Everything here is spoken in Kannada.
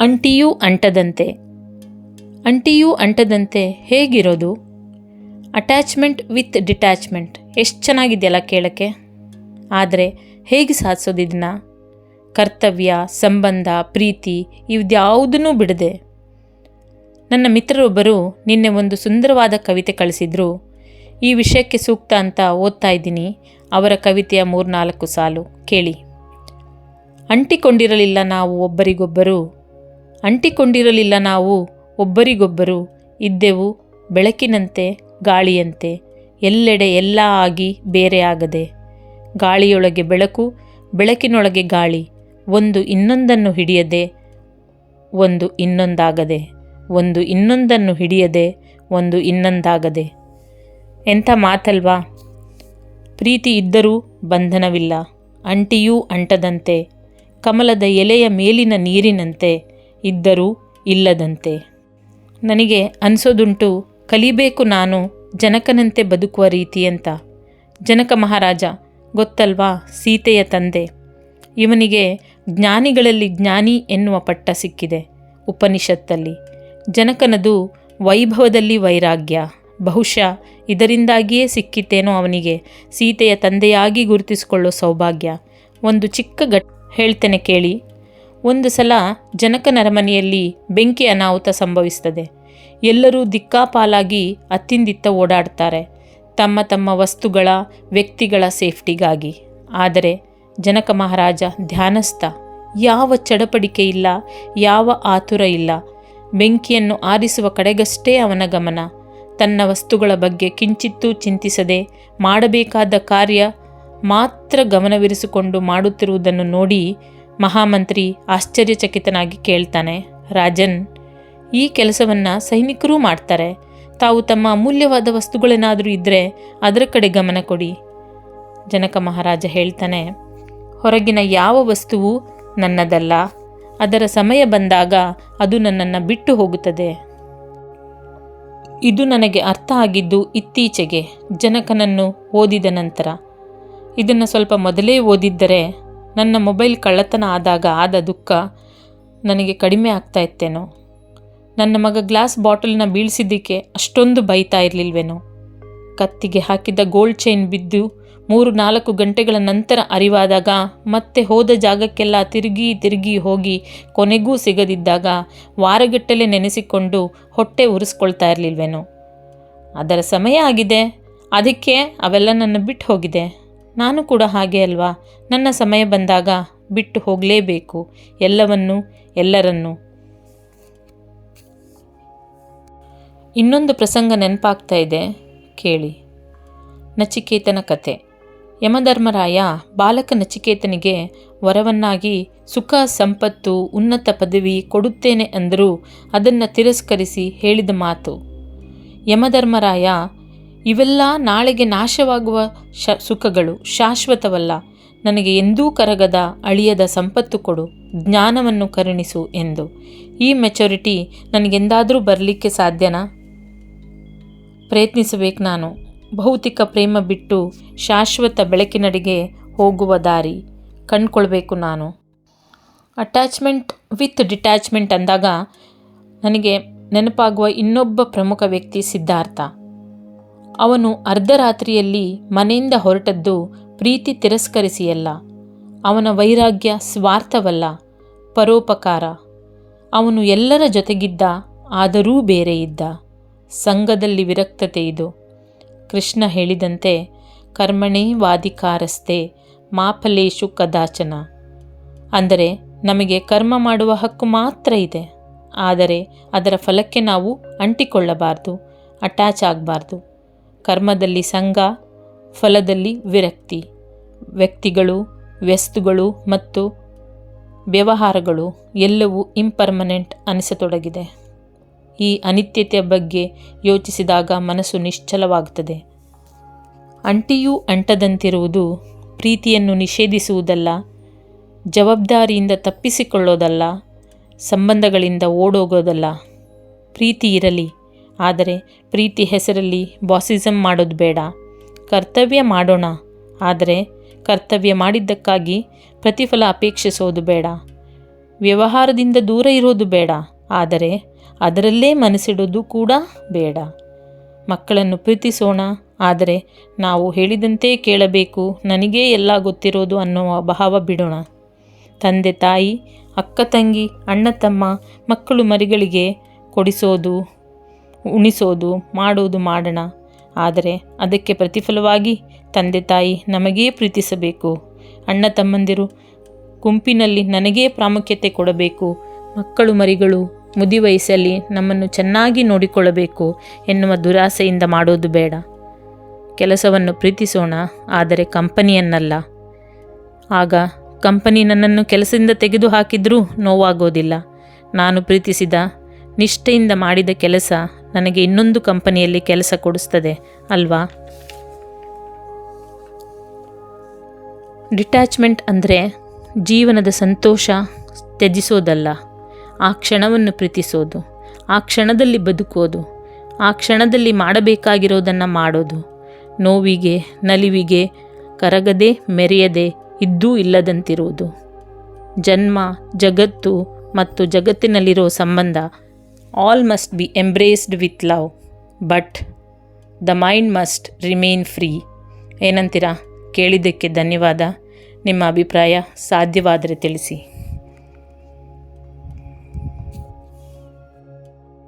ಅಂಟಿಯೂ ಅಂಟದಂತೆ. ಅಂಟಿಯೂ ಅಂಟದಂತೆ ಹೇಗಿರೋದು? Attachment with detachment. ಎಷ್ಟು ಚೆನ್ನಾಗಿದೆಯಲ್ಲ ಕೇಳೋಕ್ಕೆ? ಆದರೆ ಹೇಗೆ ಸಾಧಿಸೋದು ಇದನ್ನ ಕರ್ತವ್ಯ, ಸಂಬಂಧ, ಪ್ರೀತಿ ಇವ್ದ್ಯಾವುದನ್ನೂ ಬಿಡದೆ. ನನ್ನ ಮಿತ್ರರೊಬ್ಬರು ನಿನ್ನೆ ಒಂದು ಸುಂದರವಾದ ಕವಿತೆ ಕಳಿಸಿದ್ರು. ಈ ವಿಷಯಕ್ಕೆ ಸೂಕ್ತ ಅಂತ ಓದ್ತಾ ಇದ್ದೀನಿ. ಅವರ ಕವಿತೆಯ ಮೂರ್ನಾಲ್ಕು ಸಾಲು. ಕೇಳಿ. ಅಂಟಿಕೊಂಡಿರಲಿಲ್ಲ ನಾವು ಒಬ್ಬರಿಗೊಬ್ಬರು. ಅಂಟಿಕೊಂಡಿರಲಿಲ್ಲ ನಾವು. ಒಬ್ಬರಿಗೊಬ್ಬರು ಇದ್ದೆವು ಬೆಳಕಿನಂತೆ ಗಾಳಿಯಂತೆ. ಎಲ್ಲೆಡೆ ಎಲ್ಲ ಆಗಿ ಬೇರೆ ಆಗದೆ. ಗಾಳಿಯೊಳಗೆ ಬೆಳಕು, ಬೆಳಕಿನೊಳಗೆ ಗಾಳಿ. ಒಂದು ಇನ್ನೊಂದನ್ನು ಹಿಡಿಯದೆ, ಒಂದು ಇನ್ನೊಂದಾಗದೆ. ಒಂದು ಇನ್ನೊಂದನ್ನು ಹಿಡಿಯದೆ, ಒಂದು ಇನ್ನೊಂದಾಗದೆ. ಎಂಥ ಮಾತಲ್ವಾ? ಪ್ರೀತಿ ಇದ್ದರೂ ಬಂಧನವಿಲ್ಲ. ಅಂಟಿಯೂ ಅಂಟದಂತೆ. ಕಮಲದ ಎಲೆಯ ಮೇಲಿನ ನೀರಿನಂತೆ. ಇದ್ದರೂ ಇಲ್ಲದಂತೆ. ನನಗೆ ಅನಿಸೋದುಂಟು, ಕಲಿಬೇಕು ನಾನು ಜನಕನಂತೆ ಬದುಕುವ ರೀತಿ ಅಂತ. ಜನಕ ಮಹಾರಾಜ, ಗೊತ್ತಲ್ವಾ ಸೀತೆಯ ತಂದೆ? ಇವನಿಗೆ ಜ್ಞಾನಿಗಳಲ್ಲಿ ಜ್ಞಾನಿ ಎನ್ನುವ ಪಟ್ಟ ಸಿಕ್ಕಿದೆ ಉಪನಿಷತ್ತಲ್ಲಿ. ಜನಕನದು ವೈಭವದಲ್ಲಿ ವೈರಾಗ್ಯ. ಬಹುಶಃ ಇದರಿಂದಾಗಿಯೇ ಸಿಕ್ಕಿತ್ತೇನೋ ಅವನಿಗೆ ಸೀತೆಯ ತಂದೆಯಾಗಿ ಗುರುತಿಸಿಕೊಳ್ಳೋ ಸೌಭಾಗ್ಯ. ಒಂದು ಚಿಕ್ಕ ಘಟ್ ಹೇಳ್ತೇನೆ ಕೇಳಿ ಒಂದು ಸಲ ಜನಕನರ ಮನೆಯಲ್ಲಿ ಬೆಂಕಿ ಅನಾಹುತ ಸಂಭವಿಸ್ತದೆ. ಎಲ್ಲರೂ ದಿಕ್ಕಾಪಾಲಾಗಿ ಅತ್ತಿಂದಿತ್ತ ಓಡಾಡ್ತಾರೆ. ತಮ್ಮ ತಮ್ಮ ವಸ್ತುಗಳ, ವ್ಯಕ್ತಿಗಳ ಸೇಫ್ಟಿಗಾಗಿ. ಆದರೆ ಜನಕ ಮಹಾರಾಜ ಧ್ಯಾನಸ್ಥ. ಯಾವ ಚಡಪಡಿಕೆ ಇಲ್ಲ, ಯಾವ ಆತುರ ಇಲ್ಲ. ಬೆಂಕಿಯನ್ನು ಆರಿಸುವ ಕಡೆಗಷ್ಟೇ ಅವನ ಗಮನ. ತನ್ನ ವಸ್ತುಗಳ ಬಗ್ಗೆ ಕಿಂಚಿತ್ತೂ ಚಿಂತಿಸದೆ ಮಾಡಬೇಕಾದ ಕಾರ್ಯ ಮಾತ್ರ ಗಮನವಿರಿಸಿಕೊಂಡು ಮಾಡುತ್ತಿರುವುದನ್ನು ನೋಡಿ ಮಹಾಮಂತ್ರಿ ಆಶ್ಚರ್ಯಚಕಿತನಾಗಿ ಕೇಳ್ತಾನೆ, ರಾಜನ್, ಈ ಕೆಲಸವನ್ನು ಸೈನಿಕರೂ ಮಾಡ್ತಾರೆ. ತಾವು ತಮ್ಮ ಅಮೂಲ್ಯವಾದ ವಸ್ತುಗಳೇನಾದರೂ ಇದ್ದರೆ ಅದರ ಕಡೆ ಗಮನ ಕೊಡಿ. ಜನಕ ಮಹಾರಾಜ ಹೇಳ್ತಾನೆ, ಹೊರಗಿನ ಯಾವ ವಸ್ತುವು ನನ್ನದಲ್ಲ. ಅದರ ಸಮಯ ಬಂದಾಗ ಅದು ನನ್ನನ್ನು ಬಿಟ್ಟು ಹೋಗುತ್ತದೆ. ಇದು ನನಗೆ ಅರ್ಥ ಆಗಿದ್ದು ಇತ್ತೀಚೆಗೆ ಜನಕನನ್ನು ಓದಿದ ನಂತರ. ಇದನ್ನು ಸ್ವಲ್ಪ ಮೊದಲೇ ಓದಿದ್ದರೆ ನನ್ನ ಮೊಬೈಲ್ ಕಳ್ಳತನ ಆದಾಗ ಆದ ದುಃಖ ನನಗೆ ಕಡಿಮೆ ಆಗ್ತಾ ಇತ್ತೇನೋ. ನನ್ನ ಮಗ ಗ್ಲಾಸ್ ಬಾಟಲ್ನ ಬೀಳಿಸಿದ್ದಕ್ಕೆ ಅಷ್ಟೊಂದು ಬೈತಾ ಇರಲಿಲ್ವೇನೋ. ಕತ್ತಿಗೆ ಹಾಕಿದ್ದ ಗೋಲ್ಡ್ ಚೈನ್ ಬಿದ್ದು ಮೂರು ನಾಲ್ಕು ಗಂಟೆಗಳ ನಂತರ ಅರಿವಾದಾಗ ಮತ್ತೆ ಹೋದ ಜಾಗಕ್ಕೆಲ್ಲ ತಿರುಗಿ ತಿರುಗಿ ಹೋಗಿ ಕೊನೆಗೂ ಸಿಗದಿದ್ದಾಗ ವಾರಗಟ್ಟಲೆ ನೆನೆಸಿಕೊಂಡು ಹೊಟ್ಟೆ ಉರಿಸ್ಕೊಳ್ತಾ ಇರಲಿಲ್ವೇನೋ. ಅದರ ಸಮಯ ಆಗಿದೆ. ಅದಕ್ಕೆ ಅವೆಲ್ಲ ನನ್ನ ಬಿಟ್ಟು ಹೋಗಿದೆ. ನಾನು ಕೂಡ ಹಾಗೆ ಅಲ್ವಾ? ನನ್ನ ಸಮಯ ಬಂದಾಗ ಬಿಟ್ಟು ಹೋಗಲೇಬೇಕು ಎಲ್ಲವನ್ನೂ, ಎಲ್ಲರನ್ನೂ. ಇನ್ನೊಂದು ಪ್ರಸಂಗ ನೆನಪಾಗ್ತಾ ಇದೆ, ಕೇಳಿ. ನಚಿಕೇತನ ಕತೆ. ಯಮಧರ್ಮರಾಯ ಬಾಲಕ ನಚಿಕೇತನಿಗೆ ವರವನ್ನಾಗಿ ಸುಖ, ಸಂಪತ್ತು, ಉನ್ನತ ಪದವಿ ಕೊಡುತ್ತೇನೆ ಅಂದರೂ ಅದನ್ನು ತಿರಸ್ಕರಿಸಿ ಹೇಳಿದ ಮಾತು. ಯಮಧರ್ಮರಾಯ ಇವೆಲ್ಲ ನಾಳೆಗೆ ನಾಶವಾಗುವ ಶ ಸುಖಗಳು ಶಾಶ್ವತವಲ್ಲ. ನನಗೆ ಎಂದೂ ಕರಗದ ಅಳಿಯದ ಸಂಪತ್ತು ಕೊಡು, ಜ್ಞಾನವನ್ನು ಕರುಣಿಸು ಎಂದು. ಈ ಮೆಚುರಿಟಿ ನನಗೆಂದಾದರೂ ಬರಲಿಕ್ಕೆ ಸಾಧ್ಯನಾ? ಪ್ರಯತ್ನಿಸಬೇಕು ನಾನು. ಭೌತಿಕ ಪ್ರೇಮ ಬಿಟ್ಟು ಶಾಶ್ವತ ಬೆಳಕಿನಡೆಗೆ ಹೋಗುವ ದಾರಿ ಕಂಡ್ಕೊಳ್ಬೇಕು ನಾನು. ಅಟ್ಯಾಚ್ಮೆಂಟ್ ವಿತ್ ಡಿಟ್ಯಾಚ್ಮೆಂಟ್ ಅಂದಾಗ ನನಗೆ ನೆನಪಾಗುವ ಇನ್ನೊಬ್ಬ ಪ್ರಮುಖ ವ್ಯಕ್ತಿ ಸಿದ್ಧಾರ್ಥ. ಅವನು ಅರ್ಧರಾತ್ರಿಯಲ್ಲಿ ಮನೆಯಿಂದ ಹೊರಟದ್ದು ಪ್ರೀತಿ ತಿರಸ್ಕರಿಸಿಯಲ್ಲ. ಅವನ ವೈರಾಗ್ಯ ಸ್ವಾರ್ಥವಲ್ಲ, ಪರೋಪಕಾರ. ಅವನು ಎಲ್ಲರ ಜೊತೆಗಿದ್ದ, ಆದರೂ ಬೇರೆ ಇದ್ದ. ಸಂಘದಲ್ಲಿ ವಿರಕ್ತತೆ ಇದು. ಕೃಷ್ಣ ಹೇಳಿದಂತೆ, ಕರ್ಮಣೇ ವಾದಿಕಾರಸ್ತೆ ಮಾಫಲೇಶು ಕದಾಚನ. ಅಂದರೆ, ನಮಗೆ ಕರ್ಮ ಮಾಡುವ ಹಕ್ಕು ಮಾತ್ರ ಇದೆ. ಆದರೆ, ಅದರ ಫಲಕ್ಕೆ ನಾವು ಅಂಟಿಕೊಳ್ಳಬಾರ್ದು, ಅಟ್ಯಾಚ್ ಆಗಬಾರ್ದು. ಕರ್ಮದಲ್ಲಿ ಸಂಘ, ಫಲದಲ್ಲಿ ವಿರಕ್ತಿ. ವ್ಯಕ್ತಿಗಳು, ವ್ಯಸ್ತುಗಳು ಮತ್ತು ವ್ಯವಹಾರಗಳು ಎಲ್ಲವೂ ಇಂಪರ್ಮನೆಂಟ್ ಅನಿಸತೊಡಗಿದೆ. ಈ ಅನಿತ್ಯತೆಯ ಬಗ್ಗೆ ಯೋಚಿಸಿದಾಗ ಮನಸ್ಸು ನಿಶ್ಚಲವಾಗುತ್ತದೆ. ಅಂಟಿಯೂ ಅಂಟದಂತಿರುವುದು ಪ್ರೀತಿಯನ್ನು ನಿಷೇಧಿಸುವುದಲ್ಲ, ಜವಾಬ್ದಾರಿಯಿಂದ ತಪ್ಪಿಸಿಕೊಳ್ಳೋದಲ್ಲ, ಸಂಬಂಧಗಳಿಂದ ಓಡೋಗೋದಲ್ಲ. ಪ್ರೀತಿ ಇರಲಿ. ಆದರೆ ಪ್ರೀತಿ ಹೆಸರಲ್ಲಿ ಬಾಸಿಸಮ್ ಮಾಡೋದು ಬೇಡ. ಕರ್ತವ್ಯ ಮಾಡೋಣ. ಆದರೆ ಕರ್ತವ್ಯ ಮಾಡಿದ್ದಕ್ಕಾಗಿ ಪ್ರತಿಫಲ ಅಪೇಕ್ಷಿಸೋದು ಬೇಡ. ವ್ಯವಹಾರದಿಂದ ದೂರ ಇರೋದು ಬೇಡ. ಆದರೆ ಅದರಲ್ಲೇ ಮನಸ್ಸಿಡೋದು ಕೂಡ ಬೇಡ. ಮಕ್ಕಳನ್ನು ಪ್ರೀತಿಸೋಣ. ಆದರೆ ನಾವು ಹೇಳಿದಂತೆ ಕೇಳಬೇಕು. ನನಗೇ ಎಲ್ಲ ಗೊತ್ತಿರೋದು ಅನ್ನುವ ಭಾವ ಬಿಡೋಣ. ತಂದೆ ತಾಯಿ, ಅಕ್ಕ ತಂಗಿ, ಅಣ್ಣ ತಮ್ಮ, ಮಕ್ಕಳು ಮರಿಗಳಿಗೆ ಕೊಡಿಸೋದು ಉಣಿಸೋದು, ಮಾಡೋದು ಮಾಡೋಣ. ಆದರೆ ಅದಕ್ಕೆ ಪ್ರತಿಫಲವಾಗಿ ತಂದೆ ತಾಯಿ ನಮಗೇ ಪ್ರೀತಿಸಬೇಕು. ಅಣ್ಣ ತಮ್ಮಂದಿರು ಗುಂಪಿನಲ್ಲಿ ನನಗೇ ಪ್ರಾಮುಖ್ಯತೆ ಕೊಡಬೇಕು. ಮಕ್ಕಳು ಮರಿಗಳು, ಮುದಿ ವಯಸ್ಸಲ್ಲಿ ನಮ್ಮನ್ನು ಚೆನ್ನಾಗಿ ನೋಡಿಕೊಳ್ಳಬೇಕು ಎನ್ನುವ ದುರಾಸೆಯಿಂದ ಮಾಡೋದು ಬೇಡ. ಕೆಲಸವನ್ನು ಪ್ರೀತಿಸೋಣ, ಆದರೆ ಕಂಪನಿಯನ್ನಲ್ಲ. ಆಗ ಕಂಪನಿ ನನ್ನನ್ನು ಕೆಲಸದಿಂದ ತೆಗೆದು ಹಾಕಿದರೂ ನೋವಾಗೋದಿಲ್ಲ. ನಾನು ಪ್ರೀತಿಸಿದ, ನಿಷ್ಠೆಯಿಂದ ಮಾಡಿದ ಕೆಲಸ ನನಗೆ ಇನ್ನೊಂದು ಕಂಪನಿಯಲ್ಲಿ ಕೆಲಸ ಕೊಡಿಸ್ತದೆ, ಅಲ್ವಾ? ಡಿಟ್ಯಾಚ್ಮೆಂಟ್ ಅಂದರೆ ಜೀವನದ ಸಂತೋಷ ತ್ಯಜಿಸೋದಲ್ಲ, ಆ ಕ್ಷಣವನ್ನು ಪ್ರೀತಿಸೋದು, ಆ ಕ್ಷಣದಲ್ಲಿ ಬದುಕೋದು, ಆ ಕ್ಷಣದಲ್ಲಿ ಮಾಡಬೇಕಾಗಿರೋದನ್ನು ಮಾಡೋದು, ನೋವಿಗೆ, ನಲಿವಿಗೆ, ಕರಗದೆ, ಮೆರೆಯದೆ ಇದ್ದೂ ಇಲ್ಲದಂತಿರುವುದು ಜನ್ಮ, ಜಗತ್ತು ಮತ್ತು ಜಗತ್ತಿನಲ್ಲಿರೋ ಸಂಬಂಧ all must be embraced with love but the mind must remain free ಏನಂತೀರಾ? ಕೇಳಿದ್ದಕ್ಕೆ ಧನ್ಯವಾದ. ನಿಮ್ಮ ಅಭಿಪ್ರಾಯ ಸಾಧ್ಯವಾದರೆ ತಿಳಿಸಿ.